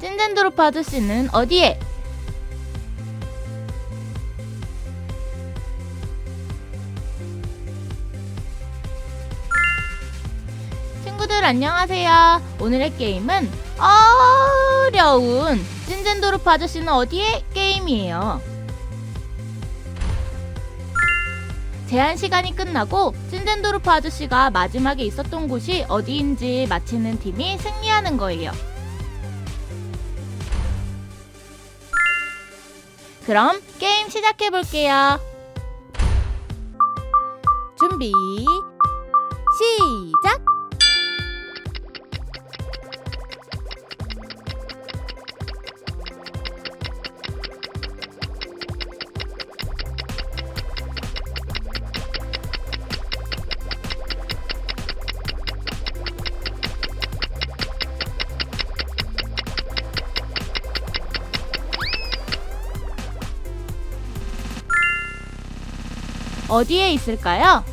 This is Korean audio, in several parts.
찐젠드로프 아저씨는 어디에? 친구들 안녕하세요. 오늘의 게임은 어려운 찐젠도르프 아저씨는 어디에 게임이에요. 제한 시간이 끝나고 찐젠도르프 아저씨가 마지막에 있었던 곳이 어디인지 맞히는 팀이 승리하는 거예요. 그럼 게임 시작해 볼게요. 준비 시작. 어디에 있을까요?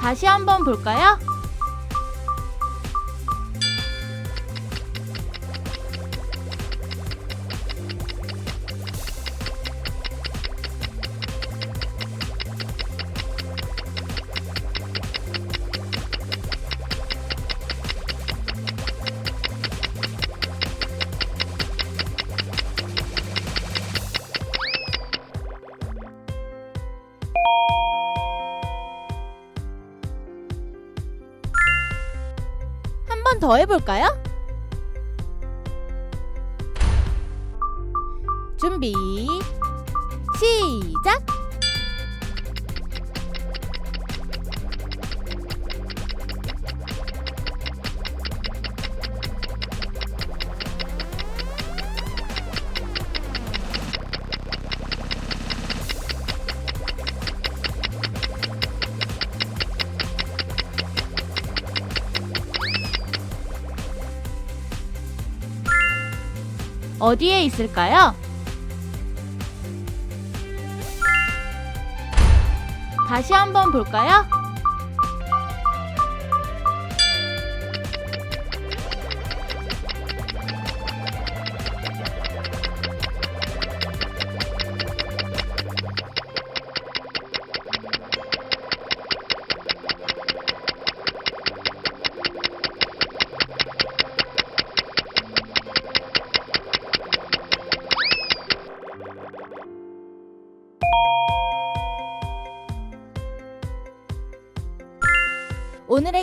다시 한번 볼까요? 더 해볼까요? 준비 시작. 어디에 있을까요? 다시 한번 볼까요?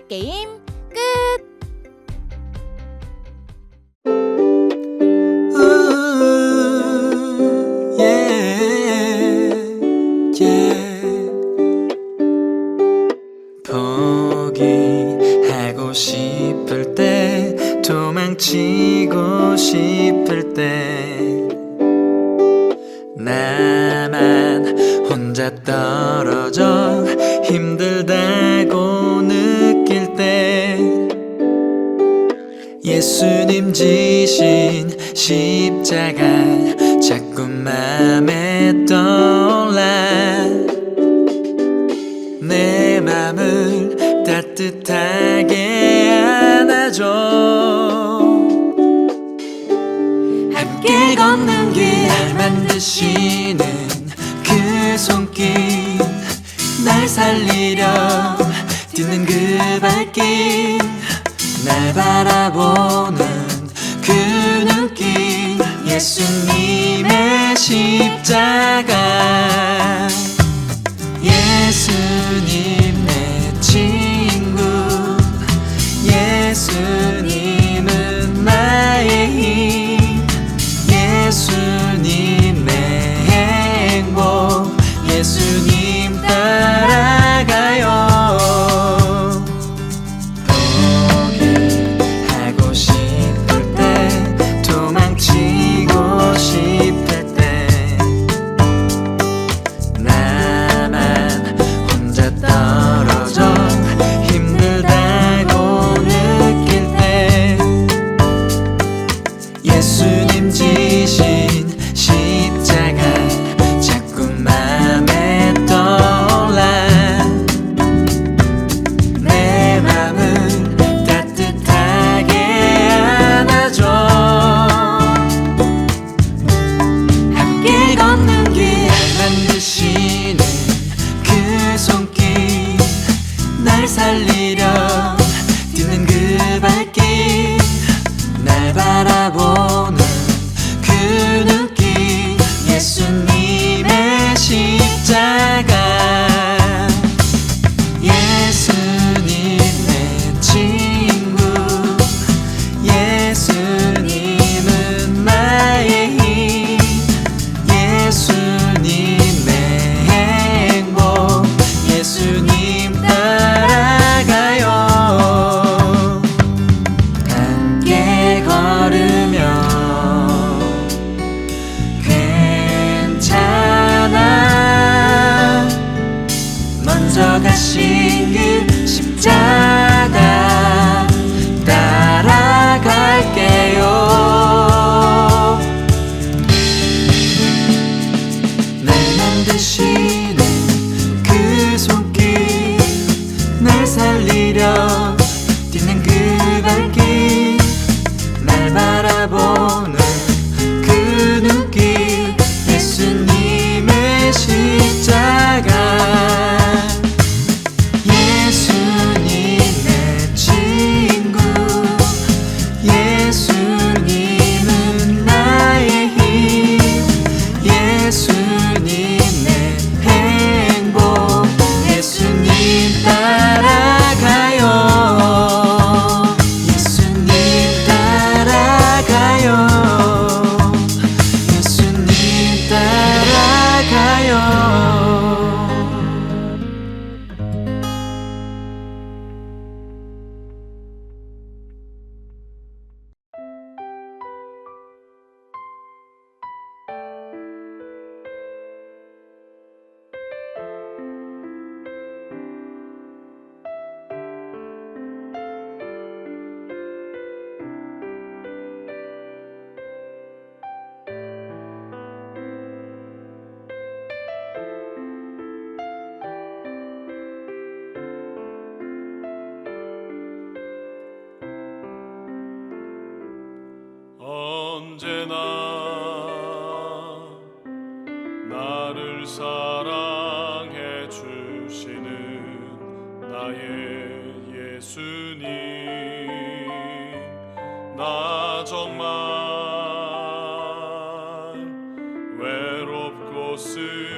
게임 끝! 포기하고 싶을 때 도망치고 싶을 때 있는 그 손길 날 살리려 뛰는 그 발길 날 바라보는 그 눈길 예수님의 십자가 예수님 날 살리려 뛰는 그 발길 날 바라보는 그 느낌. 예수님.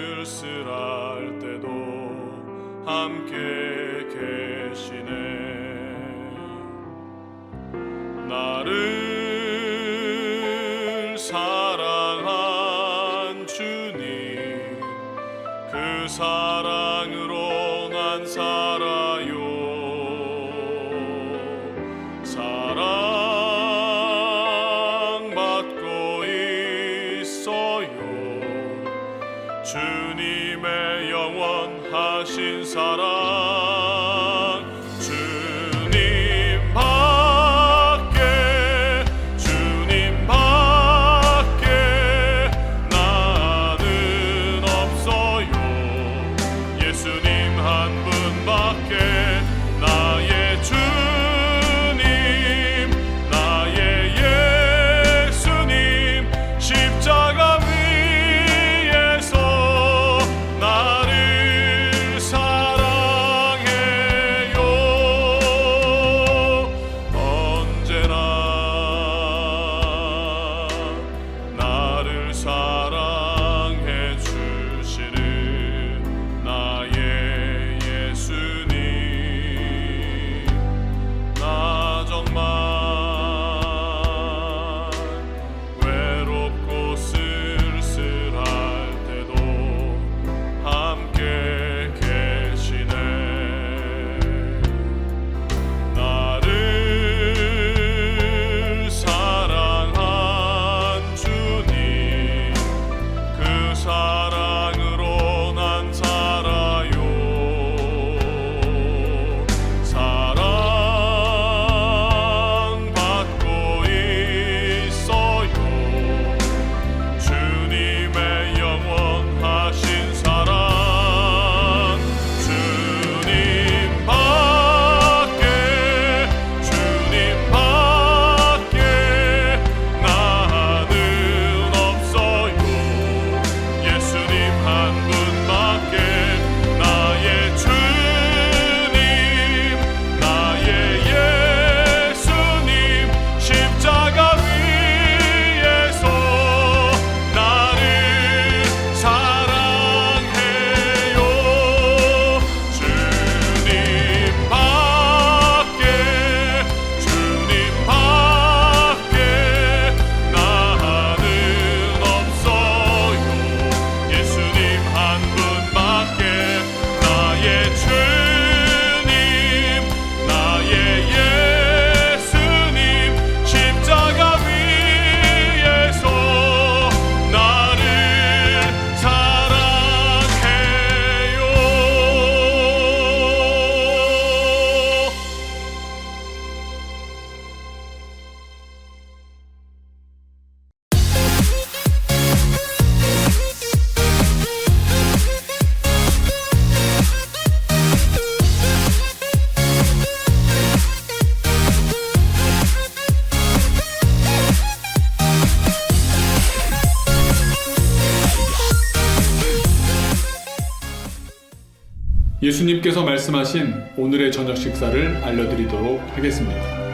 쓸쓸할 때도 함께 계시네. 나를 께서 말씀하신 오늘의 저녁 식사를 알려드리도록 하겠습니다.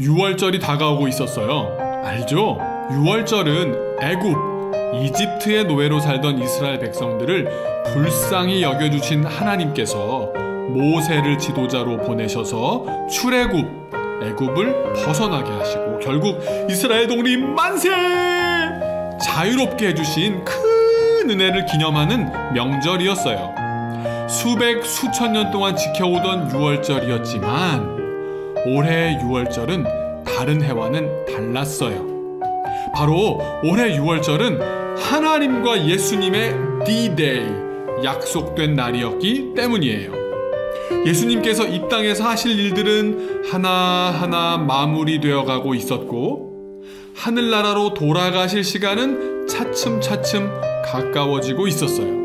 유월절이 다가오고 있었어요. 알죠? 유월절은 애굽, 이집트의 노예로 살던 이스라엘 백성들을 불쌍히 여겨주신 하나님께서 모세를 지도자로 보내셔서 출애굽, 애굽을 벗어나게 하시고 결국 이스라엘 동리 만세! 자유롭게 해주신 큰 은혜를 기념하는 명절이었어요. 수백 수천 년 동안 지켜오던 유월절이었지만 올해 유월절은 다른 해와는 달랐어요. 바로 올해 유월절은 하나님과 예수님의 D-Day, 약속된 날이었기 때문이에요. 예수님께서 이 땅에서 하실 일들은 하나하나 마무리되어 가고 있었고, 하늘나라로 돌아가실 시간은 차츰차츰 가까워지고 있었어요.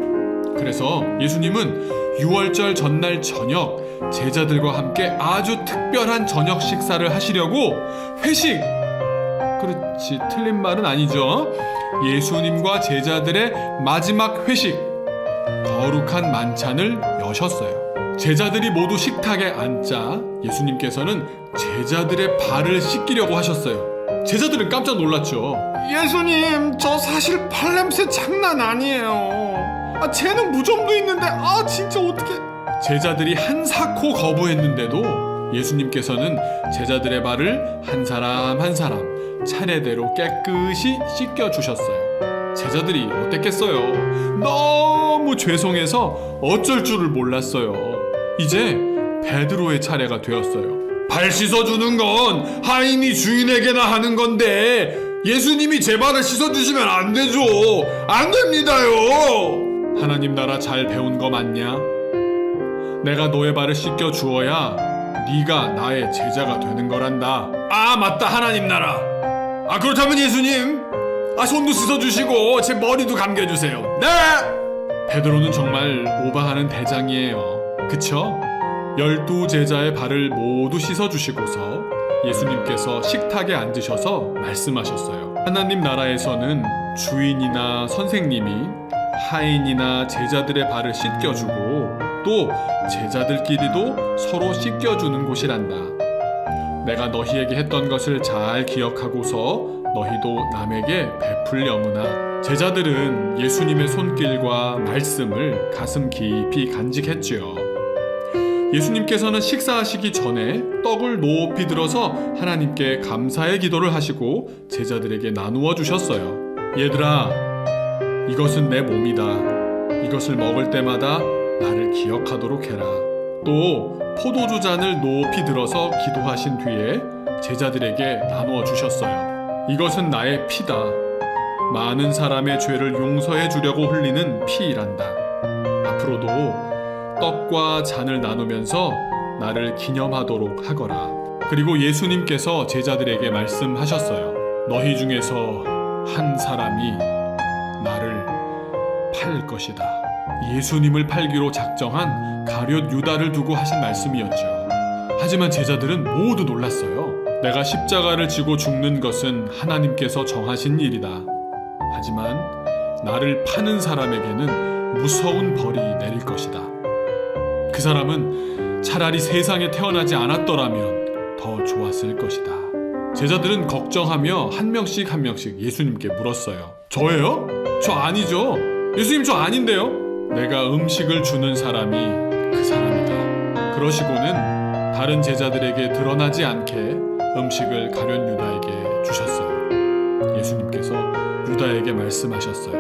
그래서 예수님은 유월절 전날 저녁 제자들과 함께 아주 특별한 저녁 식사를 하시려고 회식! 그렇지 틀린 말은 아니죠. 예수님과 제자들의 마지막 회식! 거룩한 만찬을 여셨어요. 제자들이 모두 식탁에 앉자 예수님께서는 제자들의 발을 씻기려고 하셨어요. 제자들은 깜짝 놀랐죠. 예수님, 저 사실 발냄새 장난 아니에요. 아, 쟤는 무좀도 있는데, 아, 진짜 어떻게. 제자들이 한사코 거부했는데도 예수님께서는 제자들의 발을 한 사람 한 사람 차례대로 깨끗이 씻겨 주셨어요. 제자들이 어땠겠어요? 너무 죄송해서 어쩔 줄을 몰랐어요. 이제 베드로의 차례가 되었어요. 발 씻어주는 건 하인이 주인에게나 하는 건데 예수님이 제 발을 씻어주시면 안 되죠. 안 됩니다요. 하나님 나라 잘 배운 거 맞냐? 내가 너의 발을 씻겨 주어야 네가 나의 제자가 되는 거란다. 아 맞다 하나님 나라. 아 그렇다면 예수님, 아 손도 씻어 주시고 제 머리도 감겨 주세요. 네. 베드로는 정말 오바하는 대장이에요. 그쵸? 열두 제자의 발을 모두 씻어 주시고서 예수님께서 식탁에 앉으셔서 말씀하셨어요. 하나님 나라에서는 주인이나 선생님이 하인이나 제자들의 발을 씻겨주고 또 제자들끼리도 서로 씻겨주는 곳이란다. 내가 너희에게 했던 것을 잘 기억하고서 너희도 남에게 베풀려무나. 제자들은 예수님의 손길과 말씀을 가슴 깊이 간직했지요. 예수님께서는 식사하시기 전에 떡을 높이 들어서 하나님께 감사의 기도를 하시고 제자들에게 나누어 주셨어요. 얘들아, 이것은 내 몸이다. 이것을 먹을 때마다 나를 기억하도록 해라. 또 포도주 잔을 높이 들어서 기도하신 뒤에 제자들에게 나누어 주셨어요. 이것은 나의 피다. 많은 사람의 죄를 용서해 주려고 흘리는 피이란다. 앞으로도 떡과 잔을 나누면서 나를 기념하도록 하거라. 그리고 예수님께서 제자들에게 말씀하셨어요. 너희 중에서 한 사람이 팔 것이다. 예수님을 팔기로 작정한 가룟 유다를 두고 하신 말씀이었죠. 하지만 제자들은 모두 놀랐어요. 내가 십자가를 지고 죽는 것은 하나님께서 정하신 일이다. 하지만 나를 파는 사람에게는 무서운 벌이 내릴 것이다. 그 사람은 차라리 세상에 태어나지 않았더라면 더 좋았을 것이다. 제자들은 걱정하며 한 명씩 한 명씩 예수님께 물었어요. 저예요? 저 아니죠. 예수님 저 아닌데요? 내가 음식을 주는 사람이 그 사람이다. 그러시고는 다른 제자들에게 드러나지 않게 음식을 가련 유다에게 주셨어요. 예수님께서 유다에게 말씀하셨어요.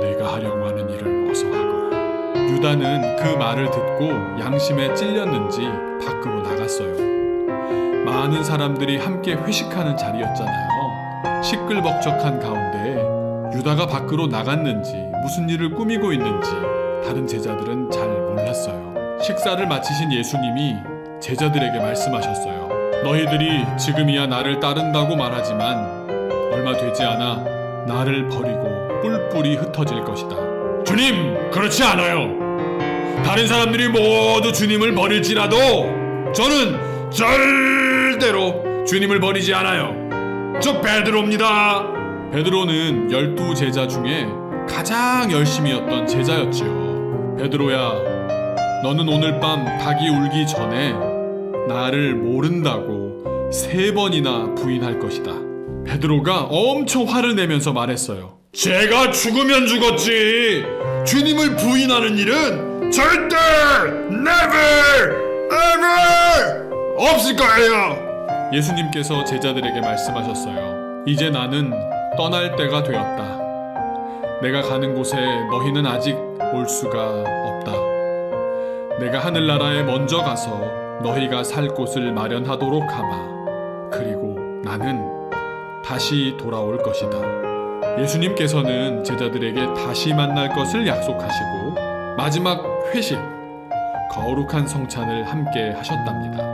내가 하려고 하는 일을 어서 하거라. 유다는 그 말을 듣고 양심에 찔렸는지 밖으로 나갔어요. 많은 사람들이 함께 회식하는 자리였잖아요. 시끌벅적한 가운데 유다가 밖으로 나갔는지 무슨 일을 꾸미고 있는지 다른 제자들은 잘 몰랐어요. 식사를 마치신 예수님이 제자들에게 말씀하셨어요. 너희들이 지금이야 나를 따른다고 말하지만 얼마 되지 않아 나를 버리고 뿔뿔이 흩어질 것이다. 주님, 그렇지 않아요. 다른 사람들이 모두 주님을 버릴지라도 저는 절대로 주님을 버리지 않아요. 저 베드로입니다. 베드로는 열두 제자 중에 가장 열심이었던 제자였지요. 베드로야, 너는 오늘 밤 닭이 울기 전에 나를 모른다고 세 번이나 부인할 것이다. 베드로가 엄청 화를 내면서 말했어요. 제가 죽으면 죽었지. 주님을 부인하는 일은 절대 never ever 없을 거예요. 예수님께서 제자들에게 말씀하셨어요. 이제 나는 떠날 때가 되었다. 내가 가는 곳에 너희는 아직 올 수가 없다. 내가 하늘나라에 먼저 가서 너희가 살 곳을 마련하도록 하마. 그리고 나는 다시 돌아올 것이다. 예수님께서는 제자들에게 다시 만날 것을 약속하시고 마지막 회식, 거룩한 성찬을 함께 하셨답니다.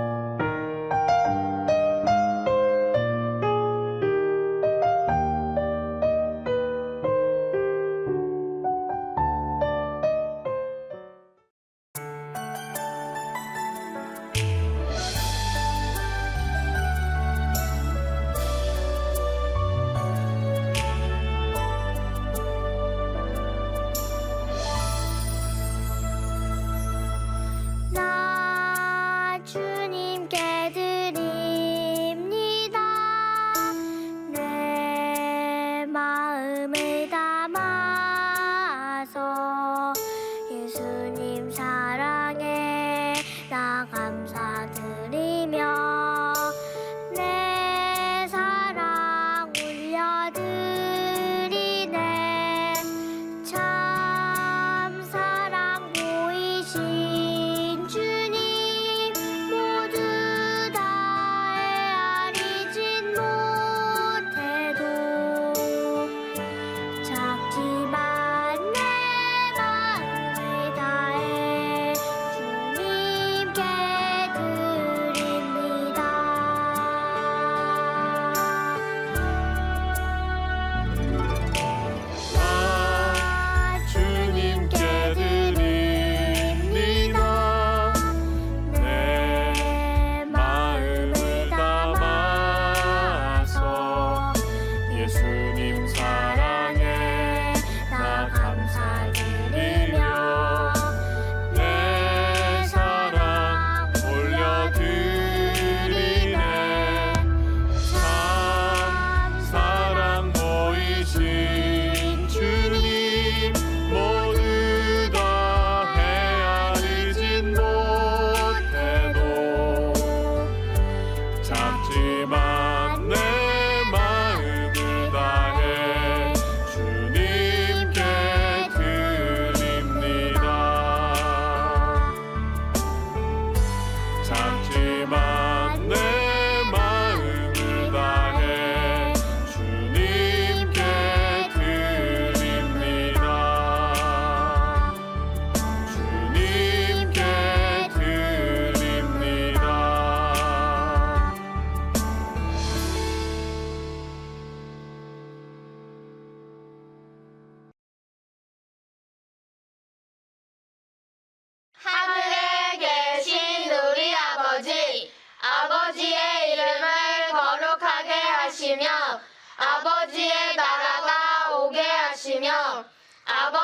작지